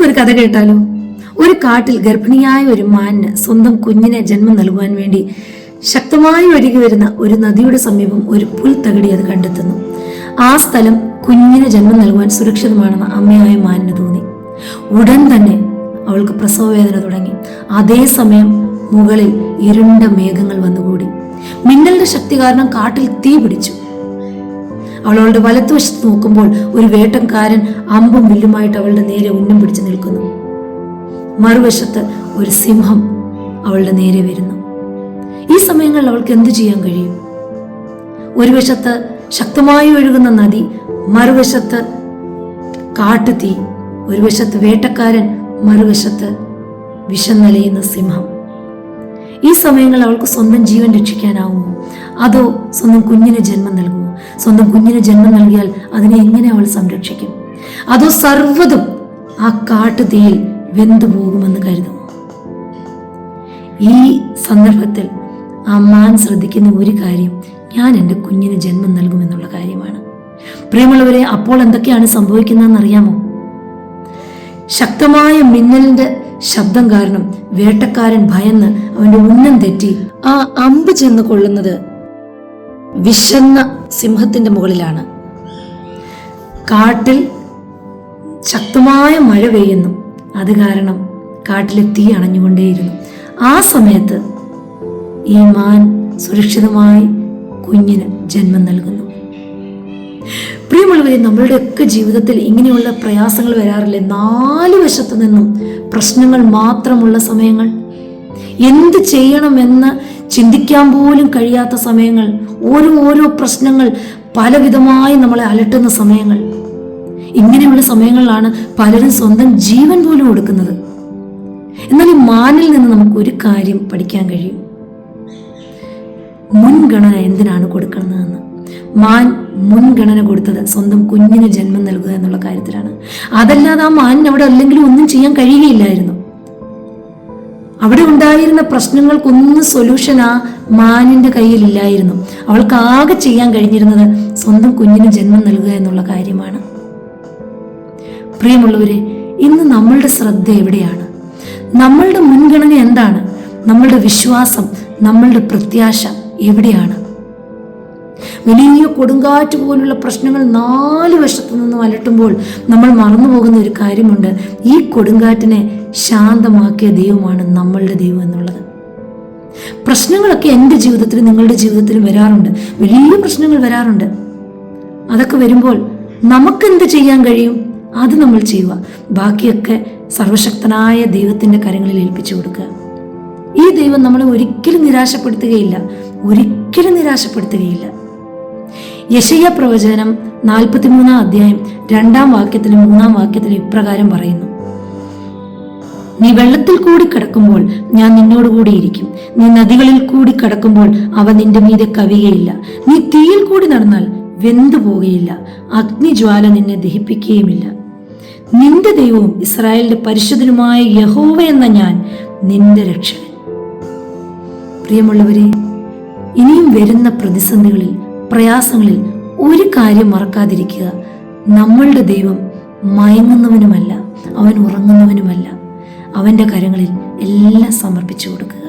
നമുക്കൊരു കഥ കേട്ടാലോ? ഒരു കാട്ടിൽ ഗർഭിണിയായ ഒരു മാനിന് സ്വന്തം കുഞ്ഞിനെ ജന്മം നൽകുവാൻ വേണ്ടി ശക്തമായി ഒഴുകി വരുന്ന ഒരു നദിയുടെ സമീപം ഒരു പുൽത്തകിടി അത് കണ്ടെത്തുന്നു. ആ സ്ഥലം കുഞ്ഞിന് ജന്മം നൽകുവാൻ സുരക്ഷിതമാണെന്ന് അമ്മയായ മാനിന് തോന്നി. ഉടൻ തന്നെ അവൾക്ക് പ്രസവവേദന തുടങ്ങി. അതേ സമയം മുകളിൽ ഇരുണ്ട മേഘങ്ങൾ വന്നുകൂടി. മിന്നലിന്റെ ശക്തി കാരണം കാട്ടിൽ തീ പിടിച്ചു അവൾ അവളുടെ വലത്തുവശത്ത് നോക്കുമ്പോൾ ഒരു വേട്ടക്കാരൻ അമ്പും വില്ലുമായിട്ട് അവളുടെ നേരെ ഉന്നം പിടിച്ചു നിൽക്കുന്നു. മറുവശത്ത് ഒരു സിംഹം അവളുടെ നേരെ വരുന്നു. ഈ സമയങ്ങളിൽ അവൾക്ക് എന്തു ചെയ്യാൻ കഴിയും? ഒരു വശത്ത് ശക്തമായി ഒഴുകുന്ന നദി മറുവശത്ത് കാട്ടുതീ ഒരു വശത്ത് വേട്ടക്കാരൻ മറുവശത്ത് വിഷം നലയുന്ന സിംഹം. ഈ സമയങ്ങളിൽ അവൾക്ക് സ്വന്തം ജീവൻ രക്ഷിക്കാനാവുമോ? അതോ സ്വന്തം കുഞ്ഞിന് ജന്മം നൽകുമോ? സ്വന്തം കുഞ്ഞിന് ജന്മം നൽകിയാൽ അതിനെ എങ്ങനെ അവൾ സംരക്ഷിക്കും? അതോ സർവതും ആ കാട്ടുതീയിൽ വെന്തു പോകുമെന്ന് കരുതുമോ? ഈ സന്ദർഭത്തിൽ ആ മാൻ ശ്രദ്ധിക്കുന്ന ഒരു കാര്യം ഞാൻ എന്റെ കുഞ്ഞിന് ജന്മം നൽകുമെന്നുള്ള കാര്യമാണ്. പ്രിയമുള്ളവരെ അപ്പോൾ എന്തൊക്കെയാണ് സംഭവിക്കുന്നതെന്ന് അറിയാമോ ശക്തമായ മിന്നലിന്റെ ശബ്ദം കാരണം വേട്ടക്കാരൻ ഭയന്ന് അവന്റെ ഉന്നം തെറ്റി ആ അമ്പ് ചെന്ന് കൊള്ളുന്നത് വിശന്ന സിംഹത്തിന്റെ മുകളിലാണ്. കാട്ടിൽ ശക്തമായ മഴ പെയ്യുന്നു. അത് കാരണം കാട്ടിലെ തീ അണഞ്ഞുകൊണ്ടേയിരുന്നു. ആ സമയത്ത് ഈ മാൻ സുരക്ഷിതമായി കുഞ്ഞിന് ജന്മം നൽകുന്നു. പ്രിയമുള്ളവരെ നമ്മളുടെയൊക്കെ ജീവിതത്തിൽ ഇങ്ങനെയുള്ള പ്രയാസങ്ങൾ വരാറില്ലേ? നാല് വശത്തു നിന്നും പ്രശ്നങ്ങൾ മാത്രമുള്ള സമയങ്ങൾ. എന്ത് ചെയ്യണമെന്ന് ചിന്തിക്കാൻ പോലും കഴിയാത്ത സമയങ്ങൾ. ഓരോ ഓരോ പ്രശ്നങ്ങൾ പലവിധമായി നമ്മളെ അലട്ടുന്ന സമയങ്ങൾ. ഇങ്ങനെയുള്ള സമയങ്ങളിലാണ് പലരും സ്വന്തം ജീവൻ പോലും കൊടുക്കുന്നത് എന്നാൽ ഈ മാനിൽ നിന്ന് നമുക്ക് ഒരു കാര്യം പഠിക്കാൻ കഴിയും. മുൻഗണന എന്തിനാണ് കൊടുക്കുന്നതെന്ന് മാൻ മുൻഗണന കൊടുത്തത് സ്വന്തം കുഞ്ഞിന് ജന്മം നൽകുക എന്നുള്ള കാര്യത്തിലാണ്. അതല്ലാതെ ആ മാനിന് അവിടെ അല്ലെങ്കിലും ഒന്നും ചെയ്യാൻ കഴിയുകയില്ലായിരുന്നു. അവിടെ ഉണ്ടായിരുന്ന പ്രശ്നങ്ങൾക്കൊന്നും സൊല്യൂഷൻ ആ മാനിന്റെ കയ്യിലില്ലായിരുന്നു അവൾക്ക് ആകെ ചെയ്യാൻ കഴിഞ്ഞിരുന്നത് സ്വന്തം കുഞ്ഞിന് ജന്മം നൽകുക എന്നുള്ള കാര്യമാണ്. പ്രിയമുള്ളവരെ ഇന്ന് നമ്മളുടെ ശ്രദ്ധ എവിടെയാണ്? നമ്മളുടെ മുൻഗണന എന്താണ്? നമ്മളുടെ വിശ്വാസം നമ്മളുടെ പ്രത്യാശ എവിടെയാണ്? വലിയ കൊടുങ്കാറ്റ് പോലുള്ള പ്രശ്നങ്ങൾ നാല് വശത്തു നിന്നും അലട്ടുമ്പോൾ നമ്മൾ മറന്നുപോകുന്ന ഒരു കാര്യമുണ്ട്. ഈ കൊടുങ്കാറ്റിനെ ശാന്തമാക്കിയ ദൈവമാണ് നമ്മളുടെ ദൈവം എന്നുള്ളത്. പ്രശ്നങ്ങളൊക്കെ എന്റെ ജീവിതത്തിലും നിങ്ങളുടെ ജീവിതത്തിലും വരാറുണ്ട്. വലിയ പ്രശ്നങ്ങൾ വരാറുണ്ട്. അതൊക്കെ വരുമ്പോൾ നമുക്കെന്ത് ചെയ്യാൻ കഴിയും? അത് നമ്മൾ ചെയ്യുക. ബാക്കിയൊക്കെ സർവശക്തനായ ദൈവത്തിന്റെ കരങ്ങളിൽ ഏൽപ്പിച്ചു കൊടുക്കുക. ഈ ദൈവം നമ്മളെ ഒരിക്കലും നിരാശപ്പെടുത്തുകയില്ല. ഒരിക്കലും നിരാശപ്പെടുത്തുകയില്ല. യശയ്യ പ്രവചനം നാൽപ്പത്തിമൂന്നാം അധ്യായം രണ്ടാം വാക്യത്തിലും മൂന്നാം വാക്യത്തിലും ഇപ്രകാരം പറയുന്നു. നീ വെള്ളത്തിൽ കൂടി കടക്കുമ്പോൾ ഞാൻ നിന്നോട് കൂടി ഇരിക്കും. നീ നദികളിൽ കൂടി കടക്കുമ്പോൾ അവ നിന്റെ മീതെ കവിയുകയില്ല. നീ തീയിൽ കൂടി നടന്നാൽ വെന്തു പോകുകയില്ല അഗ്നിജ്വാല നിന്നെ ദഹിപ്പിക്കുകയുമില്ല. നിന്റെ ദൈവവും ഇസ്രായേലിന്റെ പരിശുദ്ധനുമായ യഹോവ എന്ന ഞാൻ നിന്റെ രക്ഷകൻ. പ്രിയമുള്ളവരെ ഇനിയും വരുന്ന പ്രതിസന്ധികളിൽ പ്രയാസങ്ങളിൽ ഒരു കാര്യം മറക്കാതിരിക്കുക. നമ്മളുടെ ദൈവം മയങ്ങുന്നവനുമല്ല അവൻ ഉറങ്ങുന്നവനുമല്ല. അവന്റെ കരങ്ങളിൽ എല്ലാം സമർപ്പിച്ചു കൊടുക്കുക.